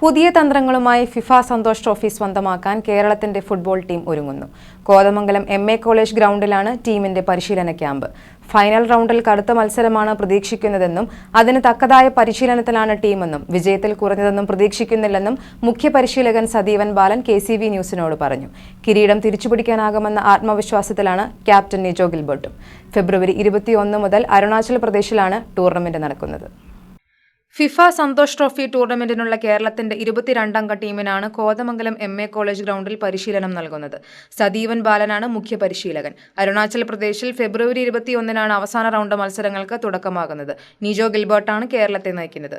പുതിയ തന്ത്രങ്ങളുമായി FIFA Santosh trophy സ്വന്തമാക്കാൻ കേരളത്തിന്റെ ഫുട്ബോൾ ടീം ഒരുങ്ങുന്നു. കോതമംഗലം എം എ കോളേജ് ഗ്രൗണ്ടിലാണ് ടീമിന്റെ പരിശീലന ക്യാമ്പ്. ഫൈനൽ റൗണ്ടിൽ കടുത്ത മത്സരമാണ് പ്രതീക്ഷിക്കുന്നതെന്നും അതിന് തക്കതായ പരിശീലനത്തിലാണ് ടീമെന്നും വിജയത്തിൽ കുറഞ്ഞതെന്നും പ്രതീക്ഷിക്കുന്നില്ലെന്നും മുഖ്യ പരിശീലകൻ സതീവൻ ബാലൻ കെ സി ന്യൂസിനോട് പറഞ്ഞു. കിരീടം തിരിച്ചുപിടിക്കാനാകുമെന്ന ആത്മവിശ്വാസത്തിലാണ് ക്യാപ്റ്റൻ നിജോ ഗിൽബർട്ടും. ഫെബ്രുവരി ഇരുപത്തിയൊന്ന് മുതൽ അരുണാചൽ പ്രദേശിലാണ് ടൂർണമെന്റ് നടക്കുന്നത്. ഫിഫ സന്തോഷ് ട്രോഫി ടൂർണമെന്റിനുള്ള കേരളത്തിന്റെ ഇരുപത്തിരണ്ടംഗ ടീമിനാണ് കോതമംഗലം എം എ കോളേജ് ഗ്രൗണ്ടിൽ പരിശീലനം നൽകുന്നത് സദീവൻ ബാലനാണ് മുഖ്യ പരിശീലകൻ അരുണാചൽ പ്രദേശിൽ ഫെബ്രുവരി ഇരുപത്തിയൊന്നിനാണ് അവസാന റൗണ്ട് മത്സരങ്ങൾക്ക് തുടക്കമാകുന്നത് നിജോ ഗിൽബർട്ടാണ് കേരളത്തെ നയിക്കുന്നത്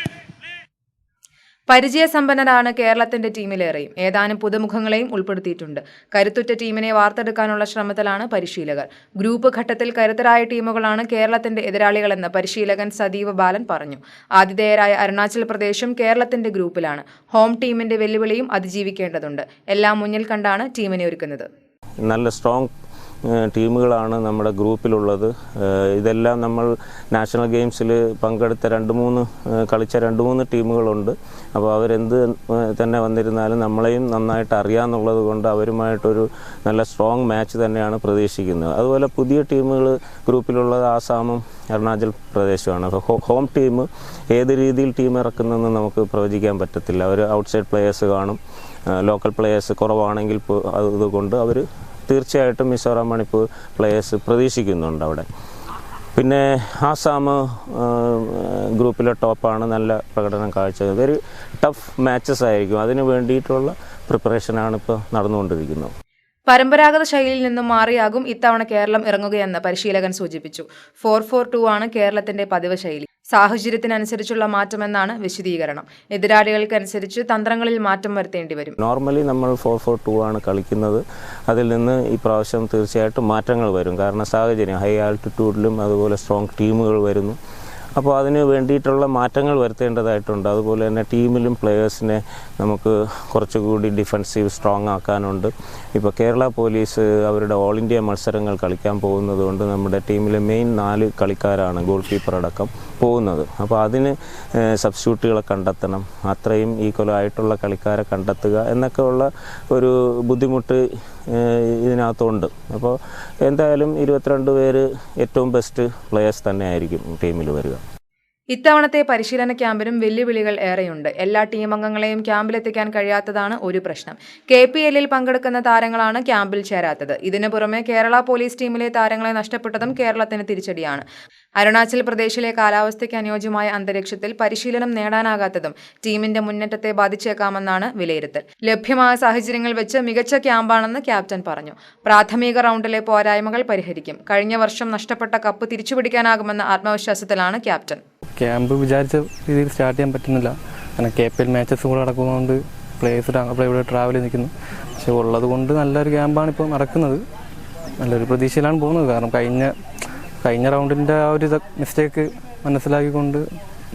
പരിചയസമ്പന്നരാണ് കേരളത്തിന്റെ ടീമിലേറെയും. ഏതാനും പുതുമുഖങ്ങളെയും ഉൾപ്പെടുത്തിയിട്ടുണ്ട്. കരുത്തുറ്റ ടീമിനെ വാർത്തെടുക്കാനുള്ള ശ്രമത്തിലാണ് പരിശീലകർ. ഗ്രൂപ്പ് ഘട്ടത്തിൽ കരുത്തരായ ടീമുകളാണ് കേരളത്തിന്റെ എതിരാളികളെന്ന് പരിശീലകൻ സദീവ ബാലൻ പറഞ്ഞു. ആതിഥേയരായ അരുണാചൽ പ്രദേശും കേരളത്തിന്റെ ഗ്രൂപ്പിലാണ്. ഹോം ടീമിന്റെ വെല്ലുവിളിയും അതിജീവിക്കേണ്ടതുണ്ട്. എല്ലാം മുന്നിൽ കണ്ടാണ് ടീമിനെ ഒരുക്കുന്നത്. നല്ല സ്ട്രോങ് ടീമുകളാണ് നമ്മുടെ ഗ്രൂപ്പിലുള്ളത്. ഇതെല്ലാം നമ്മൾ നാഷണൽ ഗെയിംസിൽ പങ്കെടുത്ത രണ്ട് മൂന്ന് കളിച്ച രണ്ട് മൂന്ന് ടീമുകളുണ്ട്. അപ്പോൾ അവരെന്ത് തന്നെ വന്നിരുന്നാലും നമ്മളെയും നന്നായിട്ട് അറിയാമെന്നുള്ളത് കൊണ്ട് അവരുമായിട്ടൊരു നല്ല സ്ട്രോങ് മാച്ച് തന്നെയാണ് പ്രതീക്ഷിക്കുന്നത്. അതുപോലെ പുതിയ ടീമുകൾ ഗ്രൂപ്പിലുള്ളത് ആസാമും അരുണാചൽ പ്രദേശമാണ്. അപ്പോൾ ഹോ- ഹോം ടീം ഏത് രീതിയിൽ ടീം ഇറക്കുന്നതെന്ന് നമുക്ക് പ്രവചിക്കാൻ പറ്റത്തില്ല. അവർ ഔട്ട്സൈഡ് പ്ലേയേഴ്സ് കാണും. ലോക്കൽ പ്ലേയേഴ്സ് കുറവാണെങ്കിൽ അതുകൊണ്ട് അവർ തീർച്ചയായിട്ടും മിസോറാം മണിപ്പൂർ പ്ലേയേഴ്സ് പ്രതീക്ഷിക്കുന്നുണ്ട് അവിടെ. പിന്നെ ആസാം ഗ്രൂപ്പിലെ ടോപ്പാണ് നല്ല പ്രകടനം കാഴ്ച വെരി ടഫ് മാച്ചസ് ആയിരിക്കും. അതിന് വേണ്ടിയിട്ടുള്ള പ്രിപ്പറേഷനാണ് ഇപ്പോൾ നടന്നുകൊണ്ടിരിക്കുന്നത്. പരമ്പരാഗത ശൈലിയിൽ നിന്നും മാറിയാകും ഇത്തവണ കേരളം ഇറങ്ങുകയെന്ന് പരിശീലകൻ സൂചിപ്പിച്ചു. ഫോർ ഫോർ ടു ആണ് കേരളത്തിന്റെ പതിവ് ശൈലി. സാഹചര്യത്തിനനുസരിച്ചുള്ള മാറ്റമെന്നാണ് വിശദീകരണം. എതിരാളികൾക്കനുസരിച്ച് തന്ത്രങ്ങളിൽ മാറ്റം വരുത്തേണ്ടി വരും. നോർമലി നമ്മൾ ഫോർ ഫോർ ടു ആണ് കളിക്കുന്നത്. അതിൽ നിന്ന് ഈ പ്രാവശ്യം തീർച്ചയായിട്ടും മാറ്റങ്ങൾ വരും. കാരണം സാഹചര്യം ഹൈ ആൾട്ടിറ്റ്യൂഡിലും അതുപോലെ സ്ട്രോങ് ടീമുകൾ വരുന്നു. അപ്പോൾ അതിന് വേണ്ടിയിട്ടുള്ള മാറ്റങ്ങൾ വരുത്തേണ്ടതായിട്ടുണ്ട്. അതുപോലെ തന്നെ ടീമിലും പ്ലെയേഴ്സിനെ നമുക്ക് കുറച്ചുകൂടി ഡിഫൻസീവ് സ്ട്രോങ് ആക്കാനുണ്ട്. ഇപ്പോൾ കേരള പോലീസ് അവരുടെ ഓൾ ഇന്ത്യ മത്സരങ്ങൾ കളിക്കാൻ പോകുന്നത് കൊണ്ട് നമ്മുടെ ടീമിലെ മെയിൻ നാല് കളിക്കാരാണ് ഗോൾ കീപ്പർ അടക്കം പോകുന്നത്. അപ്പോൾ അതിന് സബ്സ്റ്റിറ്റ്യൂട്ടുകളെ കണ്ടെത്തണം. അത്രയും ഈക്വലായിട്ടുള്ള കളിക്കാരെ കണ്ടെത്തുക എന്നൊക്കെയുള്ള ഒരു ബുദ്ധിമുട്ട് ഇതിനകത്തുണ്ട്. അപ്പോൾ എന്തായാലും ഇരുപത്തിരണ്ട് പേര് ഏറ്റവും ബെസ്റ്റ് പ്ലെയേഴ്സ് തന്നെയായിരിക്കും ടീമിൽ വരിക. ഇത്തവണത്തെ പരിശീലന ക്യാമ്പിനും വെല്ലുവിളികൾ ഏറെയുണ്ട്. എല്ലാ ടീം അംഗങ്ങളെയും ക്യാമ്പിലെത്തിക്കാൻ കഴിയാത്തതാണ് ഒരു പ്രശ്നം. കെ പി എല്ലിൽ പങ്കെടുക്കുന്ന താരങ്ങളാണ് ക്യാമ്പിൽ ചേരാത്തത്. ഇതിനു പുറമെ കേരള പോലീസ് ടീമിലെ താരങ്ങളെ നഷ്ടപ്പെട്ടതും കേരളത്തിന് തിരിച്ചടിയാണ്. അരുണാചൽ പ്രദേശിലെ കാലാവസ്ഥയ്ക്ക് അനുയോജ്യമായ അന്തരീക്ഷത്തിൽ പരിശീലനം നേടാനാകാത്തതും ടീമിന്റെ മുന്നേറ്റത്തെ ബാധിച്ചേക്കാമെന്നാണ് വിലയിരുത്തൽ. ലഭ്യമായ സാഹചര്യങ്ങൾ വെച്ച് മികച്ച ക്യാമ്പാണെന്ന് ക്യാപ്റ്റൻ പറഞ്ഞു. പ്രാഥമിക റൗണ്ടിലെ പോരായ്മകൾ പരിഹരിക്കും. കഴിഞ്ഞ വർഷം നഷ്ടപ്പെട്ട കപ്പ് തിരിച്ചുപിടിക്കാനാകുമെന്ന ആത്മവിശ്വാസത്തിലാണ് ക്യാപ്റ്റൻ. ക്യാമ്പ് വിചാരിച്ച രീതിയിൽ സ്റ്റാർട്ട് ചെയ്യാൻ പറ്റുന്നില്ല. കാരണം കെ പി എൽ മാച്ചസ് കൂടെ നടക്കുന്നതുകൊണ്ട് പ്ലേയേഴ്സ് അപ്പോൾ ഇവിടെ ട്രാവൽ നിൽക്കുന്നു. പക്ഷേ ഉള്ളത് കൊണ്ട് നല്ലൊരു ക്യാമ്പാണ് ഇപ്പോൾ നടക്കുന്നത്. നല്ലൊരു പ്രതീക്ഷയിലാണ് പോകുന്നത്. കാരണം കഴിഞ്ഞ കഴിഞ്ഞ റൗണ്ടിന്റെ ആ ഒരു മിസ്റ്റേക്ക് മനസ്സിലാക്കിക്കൊണ്ട്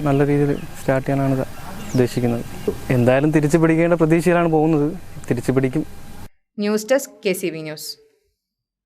നല്ല രീതിയിൽ സ്റ്റാർട്ട് ചെയ്യാനാണ് ഉദ്ദേശിക്കുന്നത്. എന്തായാലും തിരിച്ചു പിടിക്കേണ്ട പ്രതീക്ഷയിലാണ് പോകുന്നത്. തിരിച്ചു പിടിക്കും. News desk K C V news